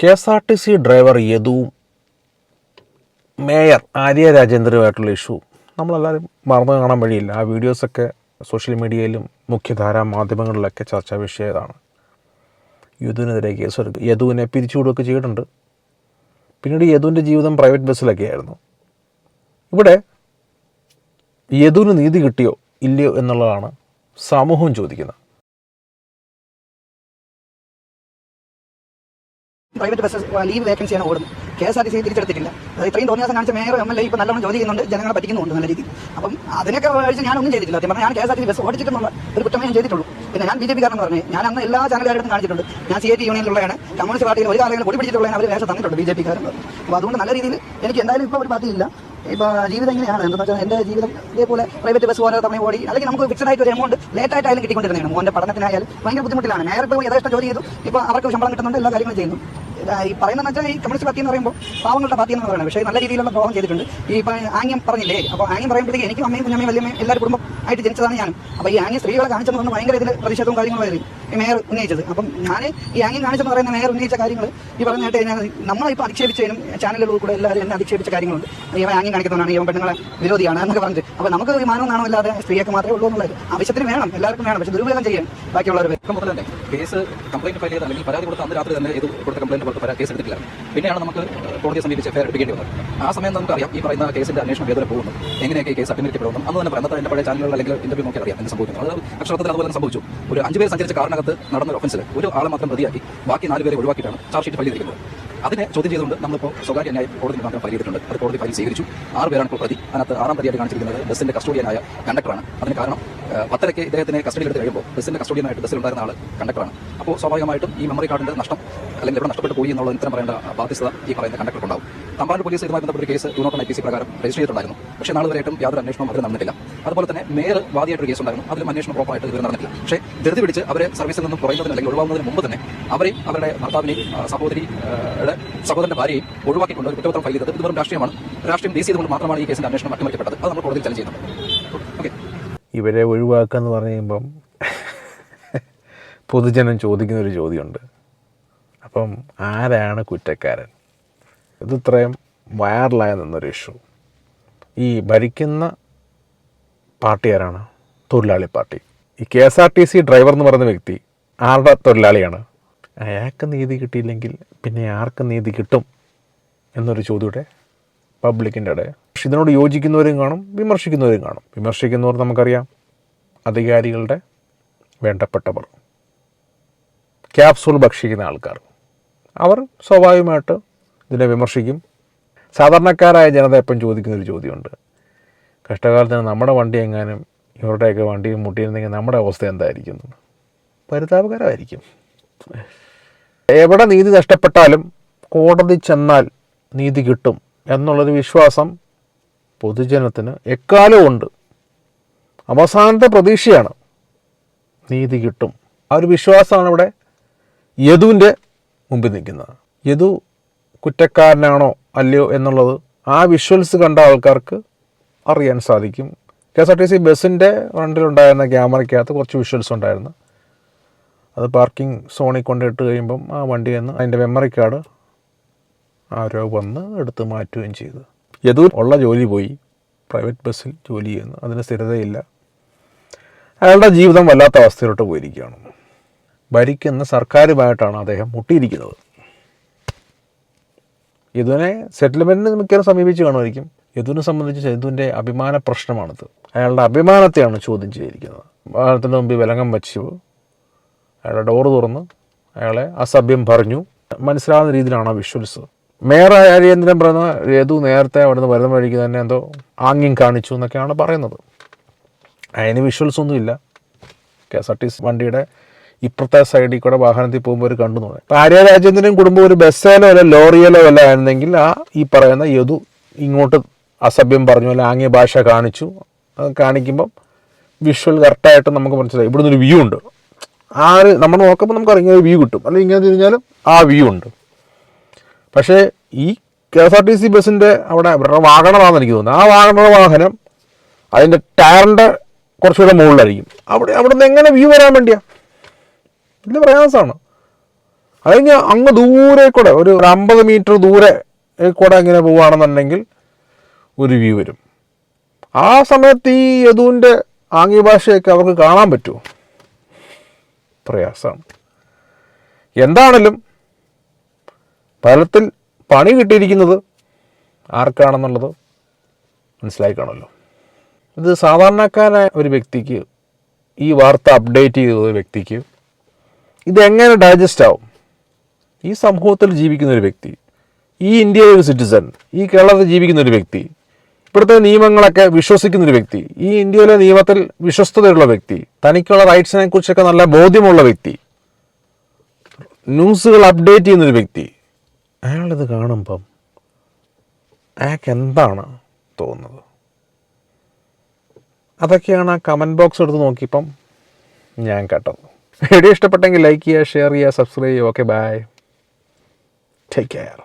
K S R T C driver യദുവും mayor Arya രാജേന്ദ്രനുമായിട്ടുള്ള issue. നമ്മളെല്ലാവരും മറന്നു കാണാൻ വഴിയില്ല. ആ വീഡിയോസൊക്കെ സോഷ്യൽ മീഡിയയിലും മുഖ്യധാര മാധ്യമങ്ങളിലൊക്കെ ചർച്ചാ വിഷയമാണ് യദുവിനെതിരെ കേസെടുക്കും യദുവിനെ പിരിച്ചുവിടുകയൊക്കെ ചെയ്തിട്ടുണ്ട്. പിന്നീട് യദുവിന്റെ ജീവിതം പ്രൈവറ്റ് ബസ്സിലൊക്കെ ആയിരുന്നു ഇവിടെ യദുവിന് നീതി കിട്ടിയോ ഇല്ലയോ എന്നുള്ളതാണ് സമൂഹം ചോദിക്കുന്നത്. പ്രൈവറ്റ് ബസ് ലീവ് വേക്കൻസിയാണ് ഓടുന്നത് K S R T C തിരിച്ചെടുത്തിട്ടില്ല ഇത്രയും തോന്നിയ ദിവസം കാണിച്ച മേയർ എം എൽ എ ഇപ്പോൾ നല്ലോണം ജോലി ചെയ്യുന്നുണ്ട് ജനങ്ങളെ പറ്റിക്കുന്നുണ്ട് നല്ല രീതിയിൽ. അപ്പം അതിനൊക്കെ കഴിച്ച് ഞാനൊന്നും ചെയ്തിട്ടില്ല. സത്യം പറഞ്ഞാൽ ഞാൻ K S R T C bus ഓടിച്ചിട്ടുള്ള ഒരു കുറ്റമേ ഞാൻ ചെയ്തിട്ടുള്ളൂ. പിന്നെ ഞാൻ ബി ജെ പി കാരണം പറഞ്ഞു ഞാൻ അന്ന് എല്ലാ ചാനലുകാരുടെ കാണിച്ചിട്ടുണ്ട്. ഞാൻ സി എ ടി യൂണിയനിലുള്ളതാണ് കമ്മ്യൂണിസ്റ്റ് പാർട്ടിയിൽ ഒരു കാലങ്ങളിൽ കൂടി പിടിച്ചിട്ടുള്ള അവർ വേഷം തന്നിട്ടുണ്ട് ബി ജെ പി കാരണം അപ്പോൾ അതുകൊണ്ട് നല്ല രീതിയിൽ എനിക്ക് എന്തായാലും ഇപ്പോൾ ഒരു പാർട്ടിയില്ല. ഇപ്പോൾ ജീവിതം എങ്ങനെയാണ്? എന്താണെന്ന് വെച്ചാൽ എന്റെ ജീവിതം ഇതേപോലെ പ്രൈവറ്റ് ബസ് ഓരോ തവണ ഓടി അല്ലെങ്കിൽ നമുക്ക് ഫിക്സഡ് ആയിട്ട് ഒരു എമൗണ്ട് ലേറ്റ് ആയിട്ടായാലും കിട്ടിക്കൊണ്ടിരുന്നതാണ്. മോന്റെ പഠനത്തിനായാലും ഭയങ്കര ബുദ്ധിമുട്ടിലാണ്. നേരെ ഇപ്പോൾ യഥേഷ്ടം ജോലി ചെയ്തു. ഇപ്പോൾ അവർക്ക് ശമ്പളം കിട്ടുന്നുണ്ട് എല്ലാ കാര്യങ്ങളും ചെയ്യുന്നു. ഈ പറയുന്നത് വെച്ചാൽ ഈ കമ്മ്യൂണിസ്റ്റ് പാർട്ടി എന്ന് പറയുമ്പോൾ പാവങ്ങളുടെ പാർട്ടി എന്ന് പറയുന്നത്. പക്ഷേ നല്ല രീതിയിലുള്ള ദ്രോഹം ചെയ്തിട്ടുണ്ട്. ഈ ആംഗ്യം പറഞ്ഞില്ലേ? അപ്പോൾ ആംഗ്യം പറയുമ്പോഴത്തേക്ക് എനിക്കും അമ്മയും കുഞ്ഞമ്മയും വലിയമ്മയും എല്ലാവരും കുടുംബം ആയിട്ട് ജനിച്ചതാണ് ഞാനും. അപ്പോൾ ഈ ആംഗ്യം സ്ത്രീകളെ കാണിച്ചെന്ന് പറഞ്ഞാൽ ഭയങ്കര ഇതിൽ പ്രതിഷേധവും കാര്യങ്ങളുമായിരുന്നു ഈ മേയർ ഉന്നയിച്ചത്. അപ്പം ഞാൻ ഈ ആംഗ്യം കാണിച്ചെന്ന് പറയുന്ന മേയർ ഉന്നയിച്ച കാര്യങ്ങൾ ഈ പറഞ്ഞിട്ട് ഞാൻ നമ്മളിപ്പോൾ അധിക്ഷേപിച്ചതിനും ചാനലുകളിൽ കൂടെ എല്ലാവരും എന്നെ അധിക്ഷേപിച്ച കാര്യങ്ങളുണ്ട്. ഇവൻ ആംഗ്യം കാണിക്കുന്നതാണ് ഇവൻ പെണ്ണുങ്ങളെ വിരോധിയാണ് എന്നൊക്കെ പറഞ്ഞിട്ട്. അപ്പോൾ നമുക്ക് വിമാനവും നാണോ ഇല്ലാതെ സ്ത്രീയൊക്കെ മാത്രമേ ഉള്ളൂ എന്നുള്ളത്. ആവശ്യത്തിന് വേണം എല്ലാവർക്കും വേണം. പക്ഷേ ദുരുപയോഗം ചെയ്യാൻ ബാക്കിയുള്ളവർ മുതൽ തന്നെ കേസ് കംപ്ലൈന്റ് ഫയൽ ചെയ്ത് അല്ലെങ്കിൽ പരാതി കൊടുത്ത അന്ന് രാത്രി തന്നെ ഇത് കൊടുത്ത കംപ്ലൈന്റ് കൊടുത്ത പരാതി കേസ് എടുത്തില്ല പിന്നെയാണ് നമുക്ക് കോടതിയെ സമീപിച്ച് ഫയർ എടുപ്പിക്കേണ്ടി വന്നത്. ആ സമയം നമുക്കറിയാം ഈ പറയുന്ന കേസിന്റെ അന്വേഷണം വേദന പോകുന്നു എങ്ങനെയൊക്കെ കേസ് അട്ടിമറിക്കപ്പെടുന്നു അന്ന് തന്നെ പറയുന്നത് എന്റെ പഴയ ചാനലുകൾ അല്ലെങ്കിൽ ഇന്റർവ്യൂ നോക്കി അറിയാം എന്ത് സംഭവിക്കുന്നു. അത് അക്ഷരത്തിൽ അതുപോലെ സംഭവിച്ചു. ഒരു അഞ്ച് പേര് സഞ്ചരിച്ച കാറിനകത്ത് നടന്ന ഒഫൻസിൽ ഒരു ആളെ മാത്രം പ്രതിയാക്കി ബാക്കി നാല് പേരെ ഒഴിവാക്കിയിട്ടാണ് ചാർജ് ഷീറ്റ് ഫയൽ ചെയ്തിരിക്കുന്നത് അതിനെ ചോദ്യം ചെയ്തുകൊണ്ട് നമ്മളിപ്പോൾ സ്വകാര്യ ന്യായ കോടതി മാത്രം ഫയൽ ചെയ്തിട്ടുണ്ട് അത് കോടതി ഫയൽ സ്വീകരിച്ചു. ആറ് പേരാണ് ഇപ്പോൾ പ്രതി. അതിനകത്ത് ആറാം പ്രതിയായിട്ട് കാണിച്ചിരിക്കുന്നത് ബസ്സിന്റെ കസ്റ്റോഡിയനായ കണ്ടക്ടറാണ് അതിന് കാരണം പത്തരയ്ക്ക് ഇദ്ദേഹത്തിനെ കസ്റ്റഡിയിൽ എടുത്ത് കഴിയുമ്പോൾ ബസ്സിന്റെ കസ്റ്റോഡിയനായിട്ട് ബസ്സിലുണ്ടായിരുന്ന ആൾ കണ്ടക്ടറാണ് അപ്പോൾ സ്വാഭാവികമായിട്ടും ഈ മെമ്മറി കാർഡിന്റെ നഷ്ടം അല്ലെങ്കിൽ ഇവിടെ നഷ്ടപ്പെട്ടു പോയി എന്നുള്ള ഉത്തരം പറയേണ്ട ബാധ്യത ഈ പറയുന്ന കണ്ടക്ടർക്ക് ഉണ്ടാവും. തമ്പാനൂർ പോലീസ് ഇതുമായി ബന്ധപ്പെട്ട ഒരു case two note I P C പ്രകാരം രജിസ്റ്റർ ചെയ്തിട്ടുണ്ടായിരുന്നു. പക്ഷേ നാളെ വരെയായിട്ടും യാതൊരു അന്വേഷണവും അവർ നടന്നിട്ടില്ല. അതുപോലെ തന്നെ മേയർ വാദിയായിട്ടൊരു കേസ് ഉണ്ടായിരുന്നു അതിലും അന്വേഷണം പ്രോപ്പറായിട്ട് ഇതുവരെ നടന്നിട്ടില്ല. പക്ഷേ ധൃതി പിടിച്ച് അവരെ സർവീസിൽ നിന്നും കുറയുന്നതിന് അല്ലെങ്കിൽ ഒഴിവാകുന്നതിന് മുമ്പ് തന്നെ അവരെയും അവരുടെ ഭർത്താവിനെയും സഹോദരി സഹോദരിയുടെ സഹോദരന്റെ ഭാര്യയും ഒഴിവാക്കിക്കൊണ്ട് കുറ്റപത്രം ഫയൽ ചെയ്തത് ഇത് വെറും രാഷ്ട്രീയമാണ്. രാഷ്ട്രീയം ബേസ് ചെയ്തുകൊണ്ട് മാത്രമാണ് ഈ കേസിന്റെ അന്വേഷണം അട്ടിമറിക്കപ്പെട്ടത്. അത് നമ്മൾ കോടതിയിൽ ചലഞ്ച് ചെയ്യുന്നുണ്ട്. ഇവരെ ഒഴിവാക്കുക എന്ന് പറഞ്ഞു കഴിയുമ്പം പൊതുജനം ചോദിക്കുന്നൊരു ചോദ്യമുണ്ട്. അപ്പം ആരാണ് കുറ്റക്കാരൻ? ഇത് ഇത്രയും നിന്നൊരു ഇഷ്യൂ ഈ ഭരിക്കുന്ന പാർട്ടി ആരാണ്? തൊഴിലാളി പാർട്ടി. ഈ K S R T C driver എന്ന് പറയുന്ന വ്യക്തി ആരുടെ തൊഴിലാളിയാണ്? അയാൾക്ക് നീതി കിട്ടിയില്ലെങ്കിൽ പിന്നെ ആർക്ക് നീതി കിട്ടും എന്നൊരു ചോദ്യയുടെ പബ്ലിക്കിന്റെ ഇടയിൽ. പക്ഷെ ഇതിനോട് യോജിക്കുന്നവരും കാണും വിമർശിക്കുന്നവരും കാണും. വിമർശിക്കുന്നവർ നമുക്കറിയാം അധികാരികളുടെ വേണ്ടപ്പെട്ടവർ. ക്യാപ്സൂൾ ഭക്ഷിക്കുന്ന ആൾക്കാർ. അവർ സ്വാഭാവികമായിട്ട് ഇതിനെ വിമർശിക്കും. സാധാരണക്കാരായ ജനത എപ്പം ചോദിക്കുന്നൊരു ചോദ്യമുണ്ട്. കഷ്ടകാലത്തിന് നമ്മുടെ വണ്ടി എങ്ങാനും ഇവരുടെയൊക്കെ വണ്ടി മുട്ടിയിരുന്നെങ്കിൽ നമ്മുടെ അവസ്ഥ എന്തായിരിക്കും. പരിതാപകരമായിരിക്കും. എവിടെ നീതി നഷ്ടപ്പെട്ടാലും കോടതി ചെന്നാൽ നീതി കിട്ടും എന്നുള്ളൊരു വിശ്വാസം പൊതുജനത്തിന് എക്കാലവും ഉണ്ട്. അവസാനത്തെ പ്രതീക്ഷയാണ് നീതി കിട്ടും. ആ ഒരു വിശ്വാസമാണ് ഇവിടെ യദുവിന്റെ മുമ്പിൽ നിൽക്കുന്നത്. യദു കുറ്റക്കാരനാണോ അല്ലയോ എന്നുള്ളത് ആ വിഷ്വൽസ് കണ്ട ആൾക്കാർക്ക് അറിയാൻ സാധിക്കും. K S R T C ബസ്സിന്റെ ഫ്രണ്ടിലുണ്ടായിരുന്ന ക്യാമറയ്ക്കകത്ത് കുറച്ച് വിഷ്വൽസ് ഉണ്ടായിരുന്നു. അത് പാർക്കിംഗ് സോണിൽ കൊണ്ടിട്ട് കഴിയുമ്പം ആ വണ്ടി നിന്ന് അതിന്റെ മെമ്മറി കാർഡ് ആരോ വന്ന് എടുത്ത് മാറ്റുകയും ചെയ്തു. യദൂർ ഉള്ള ജോലി പോയി. പ്രൈവറ്റ് ബസ്സിൽ ജോലി ചെയ്യുന്നു. അതിന് സ്ഥിരതയില്ല. അയാളുടെ ജീവിതം വല്ലാത്ത അവസ്ഥയിലോട്ട് പോയിരിക്കുകയാണ്. ഭരിക്കുന്ന സർക്കാരുമായിട്ടാണ് അദ്ദേഹം മുട്ടിയിരിക്കുന്നത്. യദുവിനെ സെറ്റിൽമെന്റിന് മിക്കവാറും സമീപിച്ച് കാണുമായിരിക്കും. യദുവിനെ സംബന്ധിച്ച് യദുവിന്റെ അഭിമാന പ്രശ്നമാണിത്. അയാളുടെ അഭിമാനത്തെയാണ് ചോദ്യം ചെയ്തിരിക്കുന്നത്. അഭിമാനത്തിന്റെ മുമ്പിൽ വിലങ്ങം വച്ചു അയാളുടെ ഡോറ് തുറന്ന് അയാളെ അസഭ്യം പറഞ്ഞു. മനസ്സിലാവുന്ന രീതിയിലാണ് വിഷ്വൽസ് മേയർ അരിയന്ദ്രൻ പറയുന്ന യദു നേരത്തെ അവിടുന്ന് വരുന്ന വഴിക്ക് തന്നെ എന്തോ ആംഗ്യം കാണിച്ചു എന്നൊക്കെയാണ് പറയുന്നത്. അതിന് വിഷ്വൽസ് ഒന്നുമില്ല. K S R T C വണ്ടിയുടെ ഇപ്പുറത്തെ സൈഡിൽ കൂടെ വാഹനത്തിൽ പോകുമ്പോൾ ഒരു കണ്ടു തോന്നി ഇപ്പം ആര്യ രാജേന്ദ്രനും കുടുംബം ഒരു ബസ്സേലോ അല്ല ലോറിയിലോ അല്ല ആയിരുന്നെങ്കിൽ ആ ഈ പറയുന്ന യദു ഇങ്ങോട്ട് അസഭ്യം പറഞ്ഞു അല്ല ആംഗ്യ ഭാഷ കാണിച്ചു. അത് കാണിക്കുമ്പം വിഷ്വൽ കറക്റ്റായിട്ട് നമുക്ക് മനസ്സിലായി. ഇവിടുന്ന് ഒരു വ്യൂ ഉണ്ട്. ആ ഒരു നമ്മൾ നോക്കുമ്പോൾ നമുക്ക് ഇങ്ങനെ വ്യൂ കിട്ടും. അല്ലെങ്കിൽ ഇങ്ങനെ തിരിഞ്ഞാലും ആ വ്യൂ ഉണ്ട്. പക്ഷേ ഈ K S R T C ബസ്സിന്റെ അവിടെ അവരുടെ വാഹനമാണെന്ന് എനിക്ക് തോന്നുന്നത് ആ വാഹനമുള്ള വാഹനം അതിന്റെ ടയറിന്റെ കുറച്ചുകൂടെ മുകളിലായിരിക്കും. അവിടെ അവിടെ നിന്ന് എങ്ങനെ വ്യൂ വരാൻ വേണ്ടിയാ? വലിയ പ്രയാസമാണ്. അത് അങ്ങ് ദൂരെ കൂടെ ഒരു അമ്പത് മീറ്റർ ദൂരെ കൂടെ ഇങ്ങനെ പോവുകയാണെന്നുണ്ടെങ്കിൽ ഒരു വ്യൂ വരും. ആ സമയത്ത് ഈ യദുവിന്റെ ആംഗ്യ ഭാഷയൊക്കെ അവർക്ക് കാണാൻ പറ്റുമോ? പ്രയാസമാണ്. എന്താണെങ്കിലും ഫലത്തിൽ പണി കിട്ടിയിരിക്കുന്നത് ആർക്കാണെന്നുള്ളത് മനസ്സിലായിക്കാണല്ലോ ഇത് സാധാരണക്കാരായ ഒരു വ്യക്തിക്ക് ഈ വാർത്ത അപ്ഡേറ്റ് ചെയ്ത വ്യക്തിക്ക് ഇതെങ്ങനെ ഡൈജസ്റ്റ് ആവും? ഈ സമൂഹത്തിൽ ജീവിക്കുന്ന ഒരു വ്യക്തി ഈ ഇന്ത്യയിലെ ഒരു സിറ്റിസൺ ഈ കേരളത്തിൽ ജീവിക്കുന്ന ഒരു വ്യക്തി ഇവിടുത്തെ നിയമങ്ങളൊക്കെ വിശ്വസിക്കുന്ന ഒരു വ്യക്തി ഈ ഇന്ത്യയിലെ നിയമത്തിൽ വിശ്വസ്തതയുള്ള വ്യക്തി തനിക്കുള്ള റൈറ്റ്സിനെ കുറിച്ചൊക്കെ നല്ല ബോധ്യമുള്ള വ്യക്തി ന്യൂസുകൾ അപ്ഡേറ്റ് ചെയ്യുന്നൊരു വ്യക്തി അയാളിത് കാണുമ്പം അയാൾക്ക് എന്താണ് തോന്നുന്നത്? അതൊക്കെയാണ് ആ കമന്റ് ബോക്സ് എടുത്ത് നോക്കിയപ്പം ഞാൻ കേട്ടത്. വീഡിയോ ഇഷ്ടപ്പെട്ടെങ്കിൽ ലൈക്ക് ചെയ്യുക ഷെയർ ചെയ്യുക സബ്സ്ക്രൈബ് ചെയ്യുക ഓക്കെ ബൈ ടേക്ക് കെയർ